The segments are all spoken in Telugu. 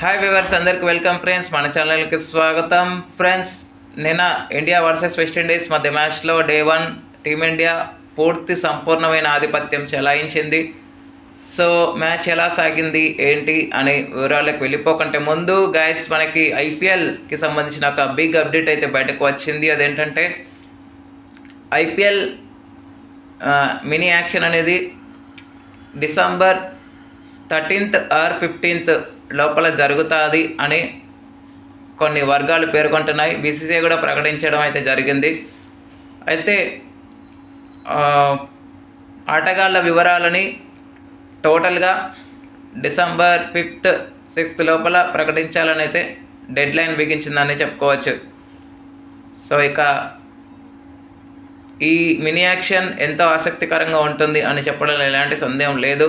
హాయ్ వివర్స్ అందరికి వెల్కమ్ ఫ్రెండ్స్ మన ఛానల్కి స్వాగతం. ఫ్రెండ్స్ నిన్న ఇండియా వర్సెస్ వెస్టిండీస్ మధ్య మ్యాచ్లో డే వన్ టీమిండియా పూర్తి సంపూర్ణమైన ఆధిపత్యం చెలాయించింది. సో మ్యాచ్ ఎలా సాగింది ఏంటి అనే వివరాలకు వెళ్ళిపోకంటే ముందు గైస్ మనకి ఐపీఎల్కి సంబంధించిన ఒక బిగ్ అప్డేట్ అయితే బయటకు వచ్చింది. అదేంటంటే ఐపీఎల్ మినీ యాక్షన్ అనేది డిసెంబర్ థర్టీన్త్ ఆర్ ఫిఫ్టీన్త్ లోపల జరుగుతుంది అని కొన్ని వర్గాలు పేర్కొంటున్నాయి. బీసీసీఐ కూడా ప్రకటించడం అయితే జరిగింది. అయితే ఆటగాళ్ళ వివరాలని టోటల్గా డిసెంబర్ ఫిఫ్త్ సిక్స్త్ లోపల ప్రకటించాలని అయితే డెడ్ లైన్ బిగించిందని చెప్పుకోవచ్చు. సో ఇక ఈ మినీ యాక్షన్ ఎంతో ఆసక్తికరంగా ఉంటుంది అని చెప్పడంలో ఎలాంటి సందేహం లేదు.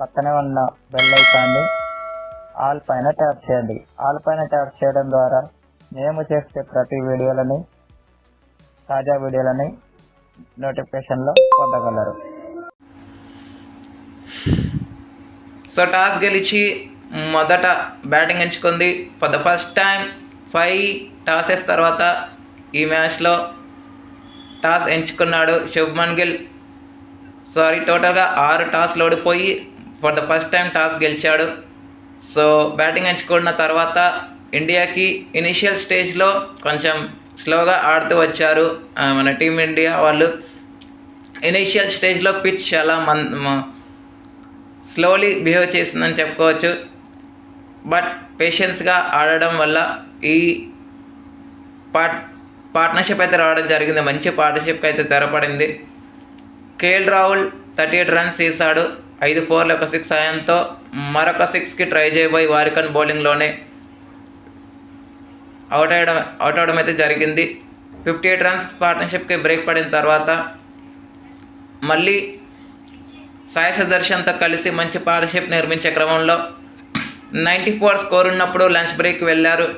పక్కనే ఉన్న బెల్ ఐకాన్ని ఆల్ పైన ట్యాప్ చేయండి. ఆల్ పైన ట్యాప్ చేయడం ద్వారా మేము చేసే ప్రతి వీడియోలని తాజా వీడియోలని నోటిఫికేషన్లో పొందగలరు. సో టాస్ గెలిచి మొదట బ్యాటింగ్ ఎంచుకుంది. For the first time five tosses తర్వాత ఈ మ్యాచ్లో టాస్ ఎంచుకున్నాడు శుభ్మన్ గిల్. సారీ టోటల్గా ఆరు టాస్లు ఓడిపోయి for the first time toss గెలిచాడు. సో బ్యాటింగ్ ఎంచుకున్న తర్వాత ఇండియాకి ఇనిషియల్ స్టేజ్లో కొంచెం స్లోగా ఆడుతూ వచ్చారు మన టీమిండియా వాళ్ళు. ఇనిషియల్ స్టేజ్లో పిచ్ చాలా మన్ స్లోలీ బిహేవ్ చేసిందని చెప్పుకోవచ్చు. బట్ పేషెన్స్గా ఆడడం వల్ల ఈ పార్ట్ పార్ట్నర్షిప్ అయితే రావడం జరిగింది మంచి పార్ట్నర్షిప్ అయితే తెరపడింది. KL Rahul thirty eight runs వేసాడు ఐదు ఫోర్లు ఒక సిక్స్ సాయంతో మరొక సిక్స్కి ట్రై చేయబోయి వారికన్ బౌలింగ్లోనే అవుట్ అయ్యడం అవుట్ అవడం అయితే జరిగింది. ఫిఫ్టీ ఎయిట్ రన్స్ పార్ట్నర్షిప్కి బ్రేక్ పడిన తర్వాత మళ్ళీ సాయి సుదర్శన్తో కలిసి మంచి పార్ట్నర్షిప్ నిర్మించే క్రమంలో నైంటీ ఫోర్ స్కోర్ ఉన్నప్పుడు లంచ్ బ్రేక్ వెళ్ళారు.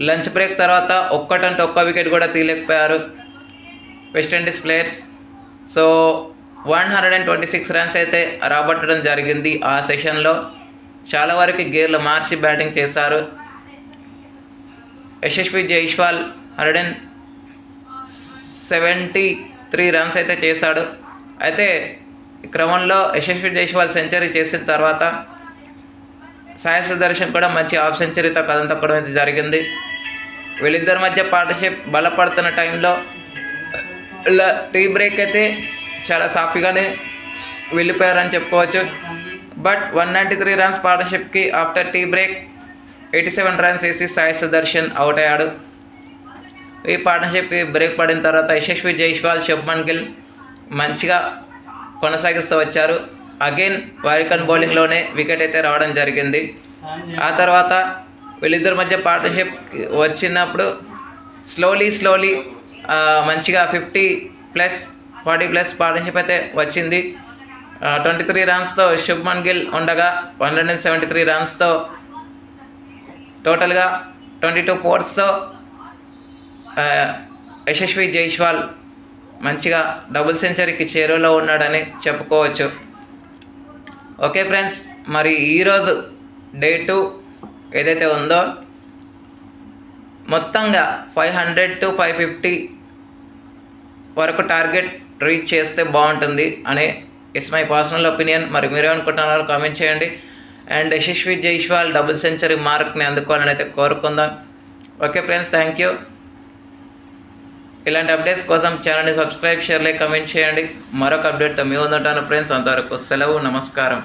లంచ్ బ్రేక్ తర్వాత ఒక్కటంటే ఒక్క వికెట్ కూడా తీయలేకపోయారు. West Indies players so one hundred and twenty six runs అయితే రాబట్టడం జరిగింది. ఆ సెషన్లో చాలా వరకు గేర్లు మార్చి బ్యాటింగ్ చేశారు. Yashasvi Jaiswal hundred and seventy three runs అయితే చేశాడు. అయితే క్రమంలో యశస్వి జైష్వాల్ సెంచరీ చేసిన తర్వాత సాయి సుదర్శన్ కూడా మంచి హాఫ్ సెంచరీతో కథం తొక్కడం అయితే జరిగింది. వీళ్ళిద్దరి మధ్య పార్ట్నర్షిప్ బలపడుతున్న టైంలో టీ బ్రేక్ అయితే చాలా సాఫీగానే వెళ్ళిపోయారని చెప్పుకోవచ్చు. But one ninety three runs పార్ట్నర్షిప్కి after tea break eighty seven runs వేసి సాయి సుదర్శన్ అవుట్ అయ్యాడు. ఈ పార్ట్నర్షిప్కి బ్రేక్ పడిన తర్వాత యశస్వి జైష్వాల్ శుభ్మన్ గిల్ మంచిగా కొనసాగిస్తూ వచ్చారు. అగైన్ వారికన్ బౌలింగ్లోనే వికెట్ అయితే రావడం జరిగింది. ఆ తర్వాత వీళ్ళిద్దరి మధ్య పార్ట్నర్షిప్ వచ్చినప్పుడు స్లోలీ స్లోలీ మంచిగా fifty plus forty plus partnership అయితే వచ్చింది. ట్వంటీ త్రీ రన్స్తో శుభ్మన్ గిల్ ఉండగా one hundred and seventy three రన్స్తో టోటల్గా ట్వంటీ టూ ఫోర్స్తో యశస్వి జైష్వాల్ మంచిగా డబుల్ సెంచరీకి చేరువలో ఉన్నాడని చెప్పుకోవచ్చు. ఓకే ఫ్రెండ్స్ మరి ఈరోజు డే టూ ఏదైతే ఉందో మొత్తంగా five hundred to five fifty వరకు టార్గెట్ ట్రీట్ చేస్తే బాగుంటుంది అనే ఇట్స్ మై పర్సనల్ ఒపీనియన్. మరి మీరేమనుకుంటున్నారో కామెంట్ చేయండి. And Yashasvi Jaiswal double century మార్క్ని అందుకోవాలని అయితే కోరుకుందాం. Okay friends thank you. ఇలాంటి అప్డేట్స్ కోసం ఛానల్ని సబ్స్క్రైబ్ షేర్ లైక్ కమెంట్ చేయండి. మరొక అప్డేట్తో మీ ఉందంటాను ఫ్రెండ్స్. అంతవరకు సెలవు నమస్కారం.